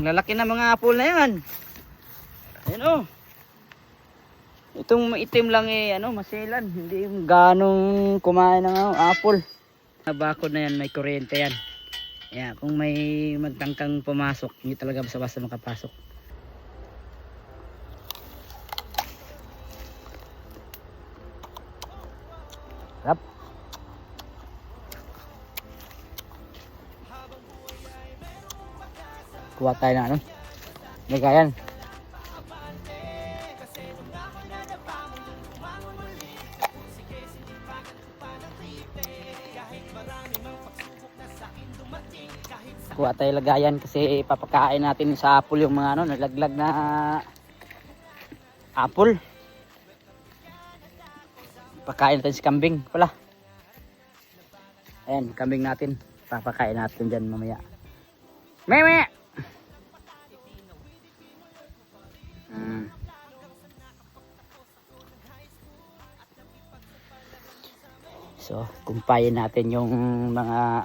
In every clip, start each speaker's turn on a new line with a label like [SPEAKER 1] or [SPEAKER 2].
[SPEAKER 1] Lalaki na mga apple na yan. Ayan oh. Itong itim lang eh, ano, masilan. Hindi yung ganong kumain ng ano, apple. Bakod na yan, may kuryente yan. Kaya kung may magtangkang pumasok, hindi talaga basta-basta makapasok. Rap. Kuha tayo ng ano. Ligayan. Kuha tayo lagayan kasi papakain natin sa apple yung mga ano, nalaglag na apple. Pakain natin si kambing pala. Ayan, kambing natin. Papakain natin dyan mamaya. Meme! So, kumpayin natin yung mga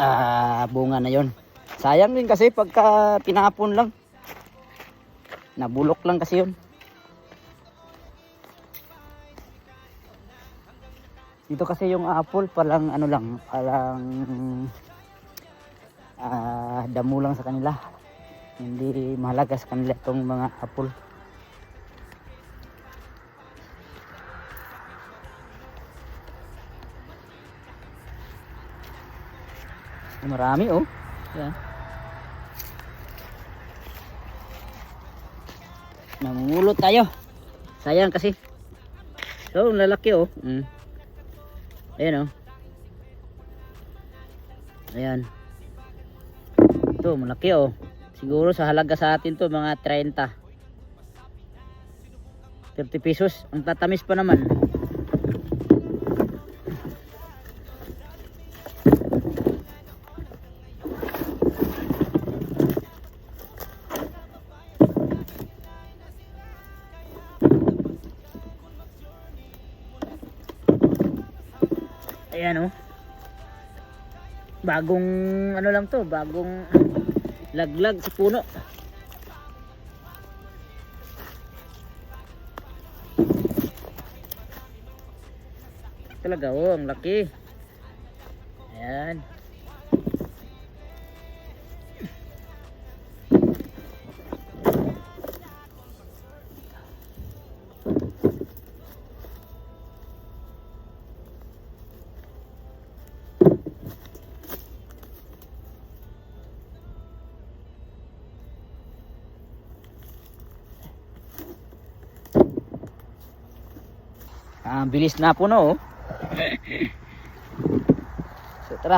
[SPEAKER 1] ah bunga na yon. Sayang din kasi pagka tinapon lang. Nabulok lang kasi yon. Dito kasi yung apple palang ano lang, palang ah damo lang sa kanila. Hindi mahalaga sa kanila itong mga apple. Marami oh. Yan. Namumulot tayo. Sayang kasi. So, lalaki oh. Mm. Ayan oh. Ayan. Ito, malaki oh. Siguro sa halaga sa atin to mga 30. 30 pesos. Ang tatamis pa naman. Ayan oh. Bagong ano lang to, bagong laglag sa puno. Talaga oh, ang laki. Ayan. Ah, bilis na puno oh. so tara,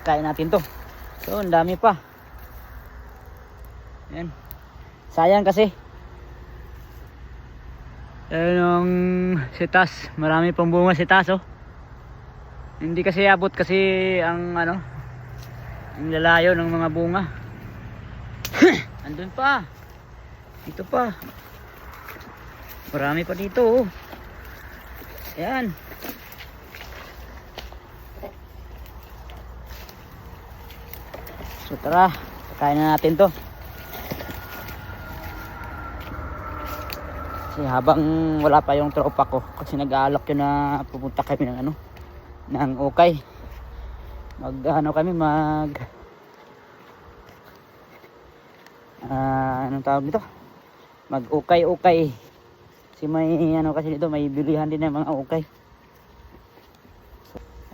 [SPEAKER 1] kain natin to. So, ang dami pa. Yan. Sayang kasi. Ayan ang sitas. Marami pang bunga sitas oh. Hindi kasi abot kasi ang ano, ang lalayo ng mga bunga. Andun pa. Dito pa. Marami pa dito oh. Ayan. So tara, kain na natin to. Kasi habang wala pa yung tropa ko, kasi nag-aalok yun na pupunta kami ng ano, ng ukay. Mag ano kami, mag ah anong tawag dito? Mag ukay-ukay. Kasi may ano kasi dito, may bilihan din ng mga ukay.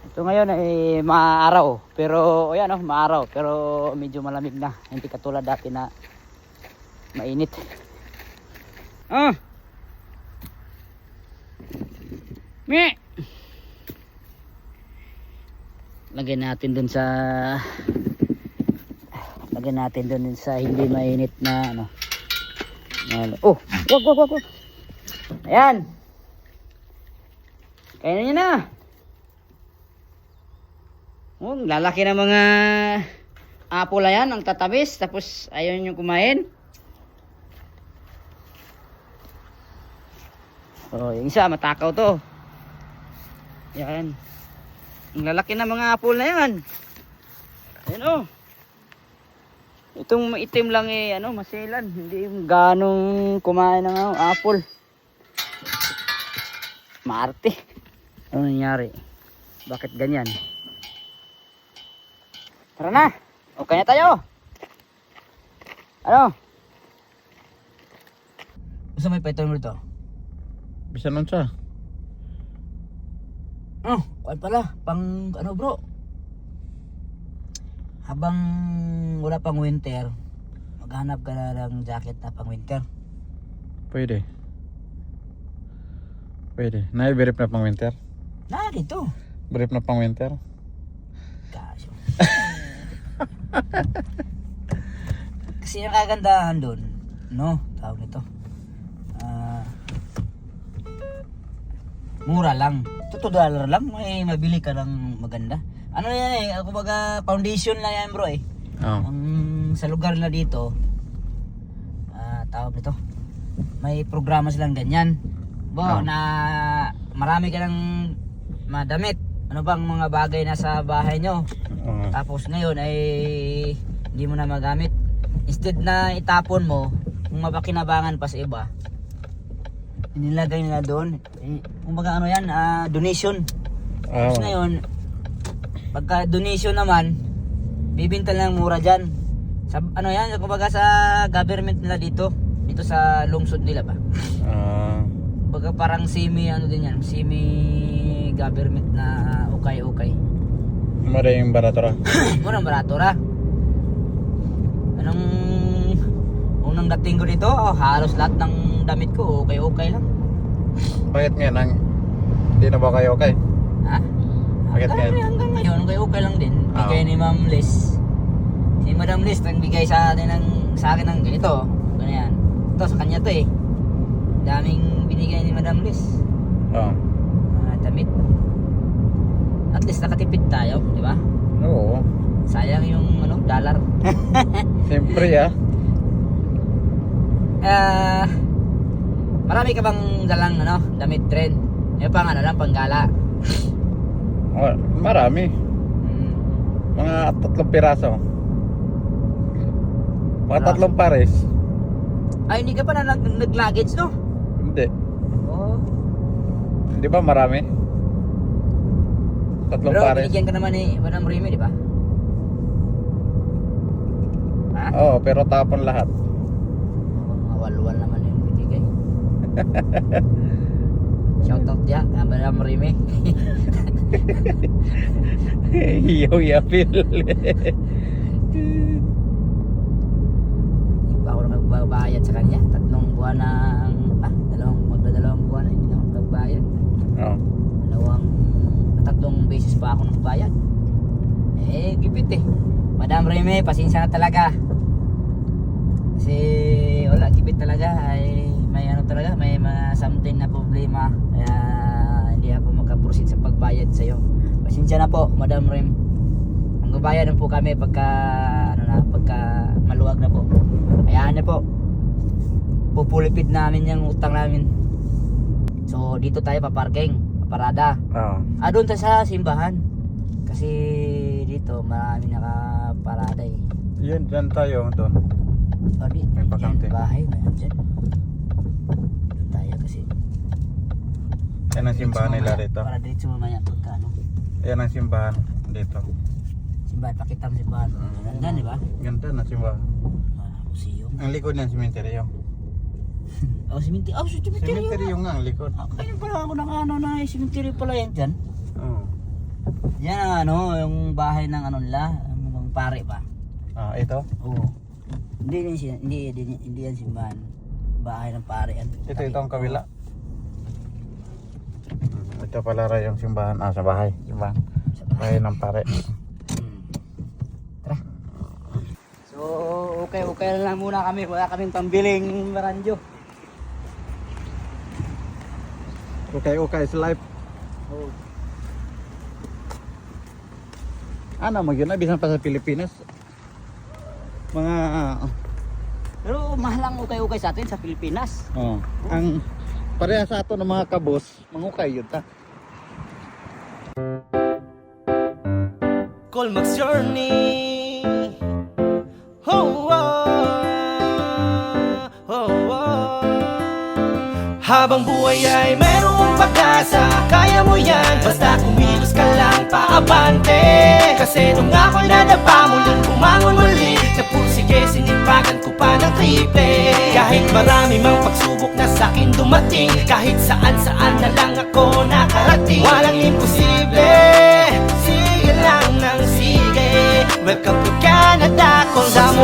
[SPEAKER 1] Ito ngayon ay maaraw, pero o yan oh, maaraw, pero medyo malamig na. Hindi katulad dati na mainit. Ah. Me. Lagyan natin dun sa lagyan natin dun sa hindi mainit na ano. Oh, wag wag wag. wag. Ayan. Kaya niyo na. Oh, lalaki ng mga apple yan, ang tatamis, tapos ayaw nyo kumain. Oh, yung isa, matakaw to. Yan. Ang lalaki ng mga apple na yan. Ayan oh. Itong itim lang eh, ano, maselan. Hindi yung ganong kumain ng apple. Marte. Ano nangyari? Bakit ganyan? Tara na! Okay na tayo! Ano? Gusto may python mo dito?
[SPEAKER 2] Bisa nun siya.
[SPEAKER 1] Oh, kuan pala, pang ano bro? Habang wala pang winter, maghanap ka na ng jacket na pang winter.
[SPEAKER 2] Pwede. Pwede. Nai-brief na pang winter.
[SPEAKER 1] Na, dito.
[SPEAKER 2] Brief na pang winter.
[SPEAKER 1] Kaso. Kasi yung kagandahan doon, no, tawag nito. Ah, mura lang. 2 dollar lang, may mabili ka ng maganda. Ano yan eh, kumbaga foundation lang yan bro eh.
[SPEAKER 2] Oo.
[SPEAKER 1] Ang sa lugar na dito, ah tawag nito, may programa silang ganyan. Bo,
[SPEAKER 2] Ah.
[SPEAKER 1] na marami ka ng madamit. Ano bang mga bagay na sa bahay nyo?
[SPEAKER 2] Oo.
[SPEAKER 1] Tapos ngayon ay hindi mo na magamit. Instead na itapon mo, kung mapakinabangan pa sa iba, inilagay nila doon. Eh, kumbaga ano yan, ah, donation. Tapos
[SPEAKER 2] Oo.
[SPEAKER 1] ngayon, pagka donation naman, bibinta lang mura dyan. Sa, ano yan, kumbaga sa government nila dito, dito sa lungsod nila ba?
[SPEAKER 2] Ah.
[SPEAKER 1] Kumbaga parang semi, ano din yan, semi government na ukay-ukay.
[SPEAKER 2] Mara yung baratora.
[SPEAKER 1] Murang barato ra. Anong unang dating ko dito, oh, halos lahat ng damit ko okay-okay lang.
[SPEAKER 2] Bakit nga nang hindi na ba kayo okay?
[SPEAKER 1] Ha?
[SPEAKER 2] Bakit yan?
[SPEAKER 1] hanggang ngayon, okay-okay lang din.
[SPEAKER 2] Ah.
[SPEAKER 1] Bigay ni Ma'am Liz. Si Madam Liz, nagbigay sa atin ng, sa akin ng ganito. Ganyan. Ito, sa kanya to eh. Daming binigay ni Madam Liz.
[SPEAKER 2] Oo.
[SPEAKER 1] Mga damit. At least nakatipid tayo, di ba?
[SPEAKER 2] Oo.
[SPEAKER 1] Sayang yung ano, dollar.
[SPEAKER 2] Siyempre ah.
[SPEAKER 1] Ah, marami ka bang dalang ano, damit trend? Yung pang ano lang, panggala.
[SPEAKER 2] Oh, marami.
[SPEAKER 1] Hmm.
[SPEAKER 2] Mga tatlong piraso. Mga tatlong pares.
[SPEAKER 1] Ay, hindi ka pa na nag, nag-luggage, no?
[SPEAKER 2] Hindi.
[SPEAKER 1] Oo.
[SPEAKER 2] Di ba marami? Tatlong
[SPEAKER 1] Pero
[SPEAKER 2] pares.
[SPEAKER 1] binigyan ka naman ni Madam Remy, di ba? Ha?
[SPEAKER 2] Oo, pero tapon lahat.
[SPEAKER 1] Mga walwal naman yung binigay. Shoutout ya, Madam Remy.
[SPEAKER 2] Hiyaw yapil.
[SPEAKER 1] Hindi pa ako nagbabayad sa kanya. Tatlong buwan ng,
[SPEAKER 2] Oo.
[SPEAKER 1] dalawang tatlong beses pa ako nang bayad eh gipit eh. Madam Remy pasensya na talaga. Kasi wala gipit talaga. Ay may ano talaga may mga something na problema. Kaya hindi ako makaproceed sa pagbayad sa iyo pasensya na po Madam Rem ang babayad na po kami pagka ano na pagka maluwag na po. Kaya na po pupulipid namin yung utang namin so dito tayo paparking paparada
[SPEAKER 2] Oo.
[SPEAKER 1] Ah, doon tayo sa simbahan. Kasi dito marami nakaparada eh.
[SPEAKER 2] Yun, dyan tayo. Doon.
[SPEAKER 1] Di,
[SPEAKER 2] May
[SPEAKER 1] yan,
[SPEAKER 2] bakante.
[SPEAKER 1] bahay, mayroon dyan. Doon tayo kasi.
[SPEAKER 2] Yan ang simbahan nila rito.
[SPEAKER 1] Para diretso mamaya pagka ano.
[SPEAKER 2] Yan ang simbahan dito.
[SPEAKER 1] Simbahan, pakita mo simbahan.
[SPEAKER 2] Mm.
[SPEAKER 1] Ganda, di ba?
[SPEAKER 2] Ganda na simbahan.
[SPEAKER 1] Ah, museum.
[SPEAKER 2] Ang likod ng simenteryo.
[SPEAKER 1] Oh, simenteryo. Oh, so simenteryo.
[SPEAKER 2] Simenteryo nga ang likod.
[SPEAKER 1] Ah, kaya pala ako naka ano na simenteryo pala yan dyan.
[SPEAKER 2] Oo.
[SPEAKER 1] Yan ang ano, yung bahay ng ano nila, ang pare ba?
[SPEAKER 2] Ah, ito.
[SPEAKER 1] Oo. Hindi siya, hindi, hindi, hindi yan simbahan. Bahay ng pare yan.
[SPEAKER 2] Ito, ito ang kabila. Hmm, Ito pala ra yung simbahan. Ah, sa bahay. Simbahan.
[SPEAKER 1] Sa bahay.
[SPEAKER 2] Bahay ng pare.
[SPEAKER 1] Hmm. Tara. So, okay, okay lang muna kami. Wala kaming pambiling maranjo.
[SPEAKER 2] Okay, okay, it's live.
[SPEAKER 1] Oh.
[SPEAKER 2] Ano mo yun, bisan pa sa Pilipinas. Mga...
[SPEAKER 1] Pero mahal ang ukay-ukay sa atin sa Pilipinas. Oo.
[SPEAKER 2] Oh. Ang pareha sa ato ng mga kabos, mangukay yun ta.
[SPEAKER 3] Colmax Journey oh, oh, oh, oh. Habang buhay ay meron pag-asa Kaya mo yan, basta kumilos ka lang paabante. Kasi nung ako nadapa muling bumangon muli. Napursige, sinipagan ko pa ng triple. Kahit marami mang pagsubok na sa'kin dumating Kahit saan-saan na lang ako nakarating. Walang imposible, sige lang ng sige. Welcome to Canada, kung sa